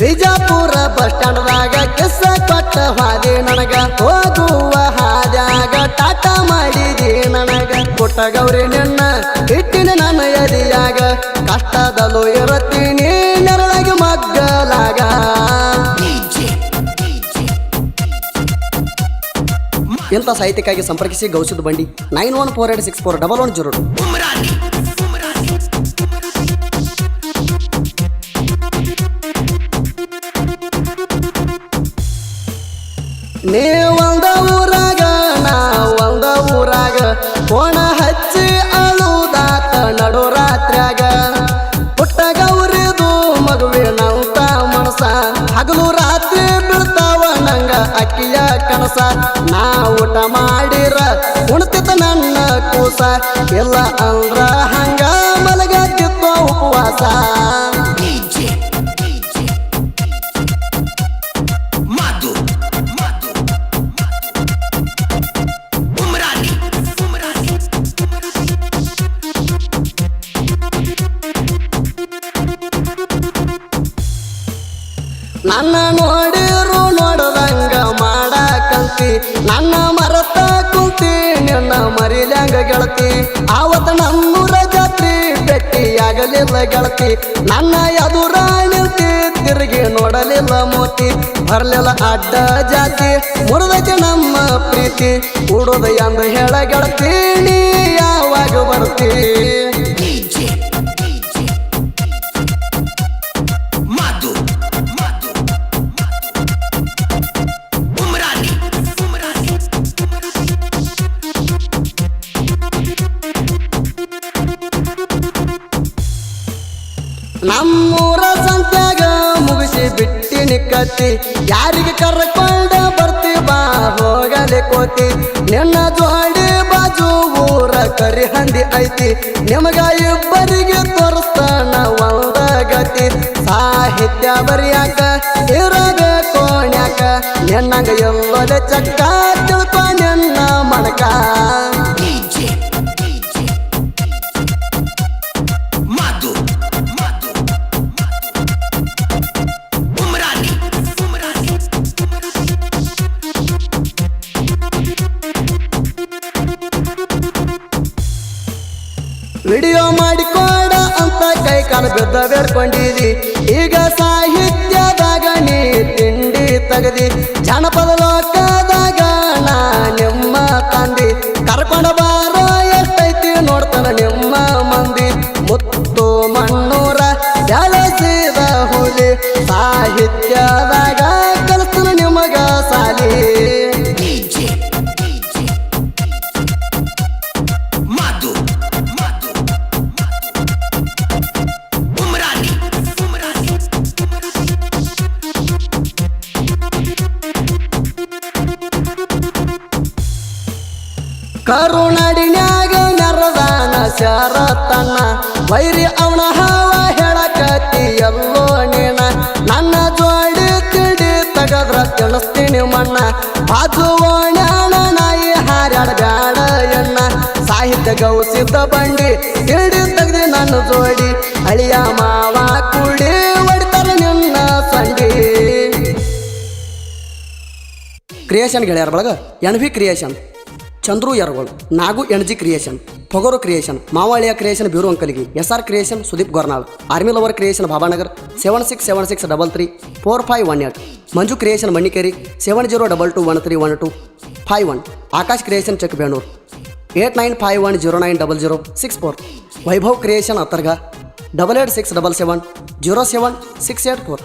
Bijapur bus ಸ್ಟ್ಯಾಂಡ್ದಾಗ ಕೆಸ ಕೊಟ್ಟ ಹಾದಿ ನನಗ. ಹೋಗುವ ಹಾದ್ಯಾಗ ಟಾಟ ಮಾಡಿದಿ ನನಗ. ಕೊಟ್ಟ ಗೌರಿ ನಿನ್ನ ಇಟ್ಟಿನ ನನ್ನ ಎದಿಯಾಗ ಕಷ್ಟದಲ್ಲೂ ಇರತ್ತೀನಿ ಇಂಥ ಸಾಹಿತ್ಯಕ್ಕಾಗಿ ಸಂಪರ್ಕಿಸಿ ಗೌಸಿದ ಬಂಡಿ? Nine one four eight six four double one zero. ನೀ ಒಂದ ಊರಾಗ ನಾ ಒಂದ ಊರಾಗ, ಕೋಣ ಹಚ್ಚಿ ಅಳುದಾತ ನಡು ರಾತ್ರ್ಯಾಗ. ಪುಟ್ಟ ಗೌರಿದು ಮಗುವಿನಂತ ಮನಸ, ಹಗಲು ರಾತ್ರಿ ಬೀಳ್ತಾವ ನಂಗ ಅಕ್ಕಿಯ ಕನಸ. ಮಾಡಿರ? ಉಣ್ತಿತ್ತ ನನ್ನ ಕೂಸ. ಎಲ್ಲ ಅಂದ್ರ ಹಂಗ ಮಲಗತ್ತಿತ್ತ ಉಪವಾಸ. ನನ್ನ ನೋಡಿರು ನೋಡದಂಗ ಮಾಡಕಂತಿ. ನಿನ್ನ ಮರಿಲ್ಯಾಂಗ ಗೆಳತಿ, ಆವತ್ತ ನಮ್ಮೂರ ಜಾತ್ರಿ ಭೇಟಿಯಾಗಲಿಲ್ಲ ಗೆಳತಿ. ನನ್ನ ಎದುರ ನಿಲ್ತಿ, ತಿರುಗಿ ನೋಡಲಿಲ್ಲ ಮೋತಿ. ಬರ್ಲಿಲ್ಲ ಅಡ್ಡ ಜಾತಿ, ಮುರಿದೈತಿ ನಮ್ಮ ಪ್ರೀತಿ. ಉಡುದ ಎಂದು ಹೇಳ ಗೆಳತಿ, ನೀ ಯಾವಾಗ ಬರ್ತಿ? ನಮ್ಮೂರ ಸಂತ್ಯಾಗ ಮುಗಿಸಿ ಬಿಟ್ಟಿ ಕತ್ತಿ ಯಾರಿಗೆ ಕರ್ಕೊಂಡ ಬರ್ತಿ ಬಾ, ಹೋಗಲಿ ಕೋತಿ. ನಿನ್ನ ಜೋಡಿ ಬಾಜು ಊರ ಕರಿ ಹಂದಿ ಐತಿ. ನಿಮಗ ಇಬ್ಬರಿಗೆ ತೋರಿಸ್ತಾನ ಒಂದ ಗತಿ. ಸಾಹಿತ್ಯ ಬರಿಯಾಕ ಇರಬೇಕು ಕೋಣ್ಯಾಕ. ನಿನ್ನಂಗ ಎಲ್ಲದ ಚಕ್ಕ ತಿಳ್ಕೊ ನಿನ್ನ ಮಣಕ ವಿಡಿಯೋ ಮಾಡಿಕೊಡ ಅಂತ ಕೈ ಕಾಲು ಬಿದ್ದ ಬೇಡ್ಕೊಂಡಿದಿ ಈಗ ಸಾಹಿತ್ಯದಾಗ ನೀ ತಿಂಡಿ ತಗದಿ. ಜಾನಪದ ಲೋಕದಾಗ ನಾ ನಿಮ್ಮ ತಂದಿ. ಕರ್ಕೊಂಡ ಬಾರೋ ಎಷ್ಟೈತಿ ನೋಡ್ತಾನ ನಿಮ್ಮ ಮಂದಿ. ಮುತ್ತು ಮಣ್ಣೂರ ಬೆಳೆಸಿದ ಹುಲಿ. ಸಾಹಿತ್ಯದಾಗ ಕರುನಾಡಿನ್ಯಾಗ ನೆರದಾನ ಶರತನ್ನ ವೈರಿ ಅವನ ಹಾವ ಹೇಳಕತ್ತಿ ಎಲ್ಲೋ ನೀನ. ನನ್ನ ಜೋಡಿ ತಿಡಿ ತಗದ್ರ ತಿಳಸ್ತೀನಿ ಮಣ್ಣ. ಬಾಜು ಓಣ್ಯಾಣ ನಾಯಿ ಹಾರ್ಯಾಡ ಬ್ಯಾಡ ಎಣ್ಣ. ಸಾಹಿತ್ಯ ಗೌಸಿದ್ದ ಬಂಡಿ ತಿಡಿ ತೆಗ್ದಿ ನನ್ನ ಜೋಡಿ. ಅಳಿಯ ಮಾವ ಕುಡಿ ಹೊಡಿತಾರೆ ನಿನ್ನ ಸಂಡಿ ಕ್ರಿಯೇಷನ್ ಗೆಳೆಯರ ಬಳಗ N V creation Chandru Yaragolu Nagu Enaji creation Pogaru creation ಮಾವಾಳಿಯ creation bureau Ankaligi S R creation Sudeep Gornal army lover creation Bhabanagar seven six seven six double three four five one eight Manju creation Mannikeri seven zero double two one three one two five one Akash creation check Benur eight nine five one zero nine double zero six four Vaibhav creation Attarga double eight six double seven zero seven six eight four